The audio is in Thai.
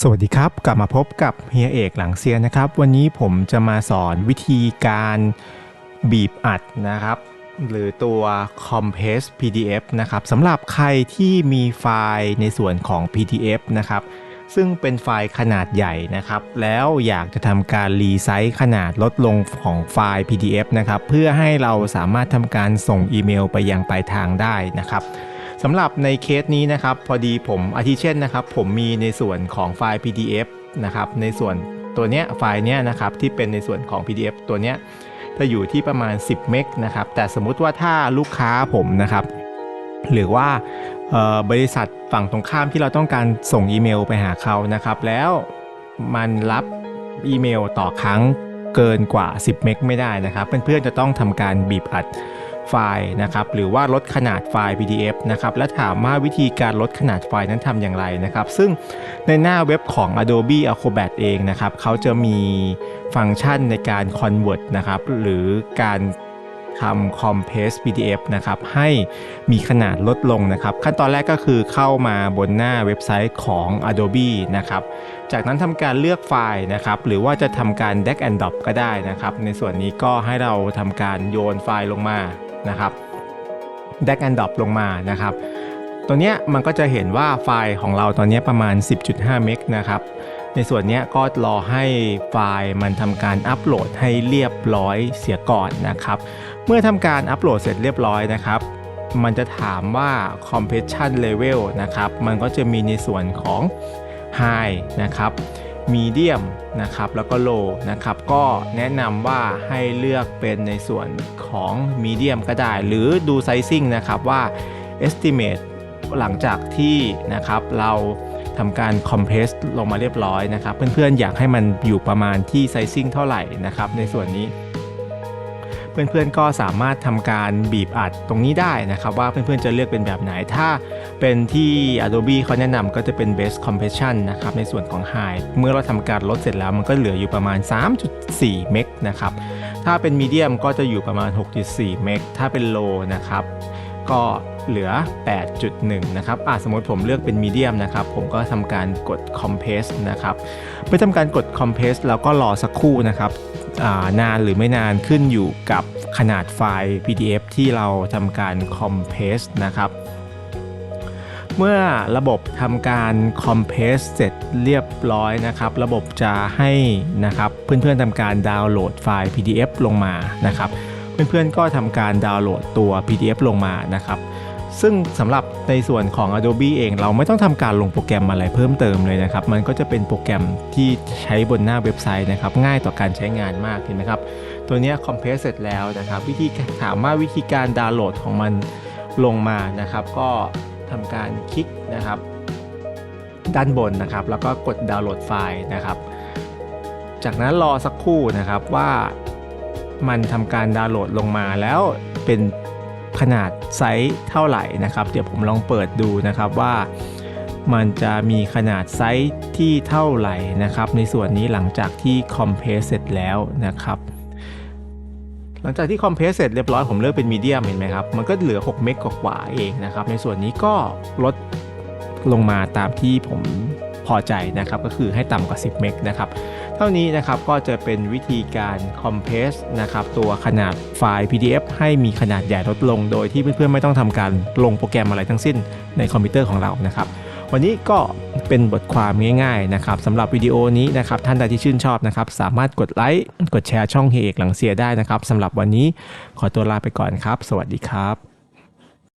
สวัสดีครับ กลับมาพบกับเฮียเอกหลังเซียนนะครับ วันนี้ผมจะมาสอนวิธีการบีบอัดนะครับ หรือตัว Compress PDF นะครับสำหรับใครที่มีไฟล์ในส่วนของ PDF นะครับ ซึ่งเป็นไฟล์ขนาดใหญ่นะครับ แล้วอยากจะทำการรีไซส์ขนาดลดลงของไฟล์ PDF นะครับ เพื่อให้เราสามารถทำการส่งอีเมลไปยังปลายทางได้นะครับ สำหรับในเคสนี้นะครับพอดีผมอาทิเช่นนะครับ ผมมีในส่วนของไฟล์ PDF นะครับในส่วนตัวเนี้ยไฟล์เนี้ยนะครับที่เป็นในส่วนของ PDF ตัวเนี้ยจะอยู่ที่ประมาณ 10 เมกนะครับแต่สมมุติว่าถ้าลูกค้าผมนะครับ หรือว่าบริษัทฝั่งตรงข้ามที่เราต้องการส่งอีเมลไปหาเขานะครับ แล้วมันรับอีเมลต่อครั้งเกินกว่า 10 เมกไม่ได้นะครับ เพื่อนๆจะต้องทำการบีบอัด ไฟล์นะครับหรือว่าลดขนาดไฟล์ PDF นะครับและถามว่าวิธีการลดขนาดไฟล์นั้นทำอย่างไรนะครับซึ่งในหน้าเว็บของ Adobe Acrobat เองนะครับเขาจะมีฟังก์ชันในการ convert นะครับหรือการทำ compress PDF นะครับให้มีขนาดลดลงนะครับ ขั้นตอนแรกก็คือเข้ามาบนหน้าเว็บไซต์ของ Adobe นะครับจากนั้นทำการเลือกไฟล์นะครับหรือว่าจะทำการ drag and drop ก็ได้นะครับ ในส่วนนี้ก็ให้เราทำการโยนไฟล์ลงมา นะครับ drag and drop ลงมานะครับ ตัวเนี้ยมันก็จะเห็นว่าไฟล์ของเราตอนนี้ประมาณ 10.5 เมกนะครับ ในส่วนนี้ก็รอให้ไฟล์มันทำการอัปโหลดให้เรียบร้อยเสียก่อนนะครับ เมื่อทำการอัปโหลดเสร็จเรียบร้อยนะครับมันจะถามว่า compression level นะครับ มันก็จะมีในส่วนของ high นะครับ มีเดียมนะครับแล้วก็โลนะครับก็แนะนำว่าให้เลือกเป็นในส่วนของมีเดียมก็ได้ หรือดูไซซิ่งนะครับว่า estimate หลังจากที่นะครับเราทำการคอมเพรสลงมาเรียบร้อยนะครับ เพื่อนๆ อยากให้มันอยู่ประมาณที่ไซซิ่งเท่าไหร่นะครับในส่วนนี้ เพื่อนๆก็สามารถทำการบีบอัดตรงนี้ได้นะครับ ว่าเพื่อนๆจะเลือกเป็นแบบไหน ถ้าเป็นที่ Adobe เขาแนะนำก็จะเป็น Best Compression นะครับในส่วนของ High เมื่อเราทำการลดเสร็จแล้วมันก็เหลืออยู่ประมาณ 3.4 เมกนะครับถ้าเป็น Medium ก็จะอยู่ประมาณ 6.4 เมกถ้าเป็น Low นะครับก็เหลือ 8.1 นะครับอะสมมติผมเลือกเป็น Medium นะครับ ผมก็ทำการกด Compress นะครับ เมื่อทำการกด Compress แล้วก็รอสักครู่นะครับ นานหรือไม่นานขึ้นอยู่กับขนาดไฟล์ PDF ที่เราทำการ Compress นะครับ เมื่อระบบทำการ Compress เสร็จเรียบร้อยนะครับ ระบบจะให้นะครับเพื่อนๆทำการดาวน์โหลดไฟล์ PDF ลงมานะครับ เพื่อนๆก็ทำการดาวน์โหลดตัว PDF ลงมานะครับ ซึ่งสำหรับในส่วนของ Adobe เองเราไม่ต้องทำการลงโปรแกรมอะไรเพิ่มเติมเลยนะครับ มันก็จะเป็นโปรแกรมที่ใช้บนหน้าเว็บไซต์นะครับ ง่ายต่อการใช้งานมากเห็นไหมครับ ตัวนี้คอมเพรสเสร็จแล้วนะครับ วิธีถามว่าวิธีการดาวน์โหลดของมันลงมานะครับ ก็ทำการคลิกนะครับ ด้านบนนะครับ แล้วก็กดดาวน์โหลดไฟล์นะครับ จากนั้นรอสักครู่นะครับว่ามันทำการดาวน์โหลดลงมาแล้วเป็น ขนาดไซส์เท่าไหร่นะครับ เดี๋ยวผมลองเปิดดูนะครับว่า มันจะมีขนาดไซส์ที่เท่าไหร่นะครับ ในส่วนนี้หลังจากที่คอมเพรสเสร็จแล้วนะครับหลังจากที่คอมเพรสเสร็จเรียบร้อยผมเลือกเป็นมีเดียมเห็นไหมครับ มันก็เหลือ 6 เมกกว่าเองนะครับ ในส่วนนี้ก็ลดลงมาตามที่ผม พอใจนะครับก็คือให้ต่ำกว่า 10 เมกนะครับเท่านี้นะครับก็จะเป็นวิธีการ compress นะครับตัวขนาดไฟล์ PDF ให้มีขนาดใหญ่ลดลง โดยที่เพื่อนๆไม่ต้องทำการลงโปรแกรมอะไรทั้งสิ้นในคอมพิวเตอร์ของเรานะครับวันนี้ก็เป็นบทความง่ายๆนะครับสำหรับวิดีโอนี้นะครับท่านใดที่ชื่นชอบนะครับสามารถกดไลค์กดแชร์ช่องเฮเอกหลังเสียได้นะครับสำหรับวันนี้ขอตัวลาไปก่อนครับ สวัสดีครับ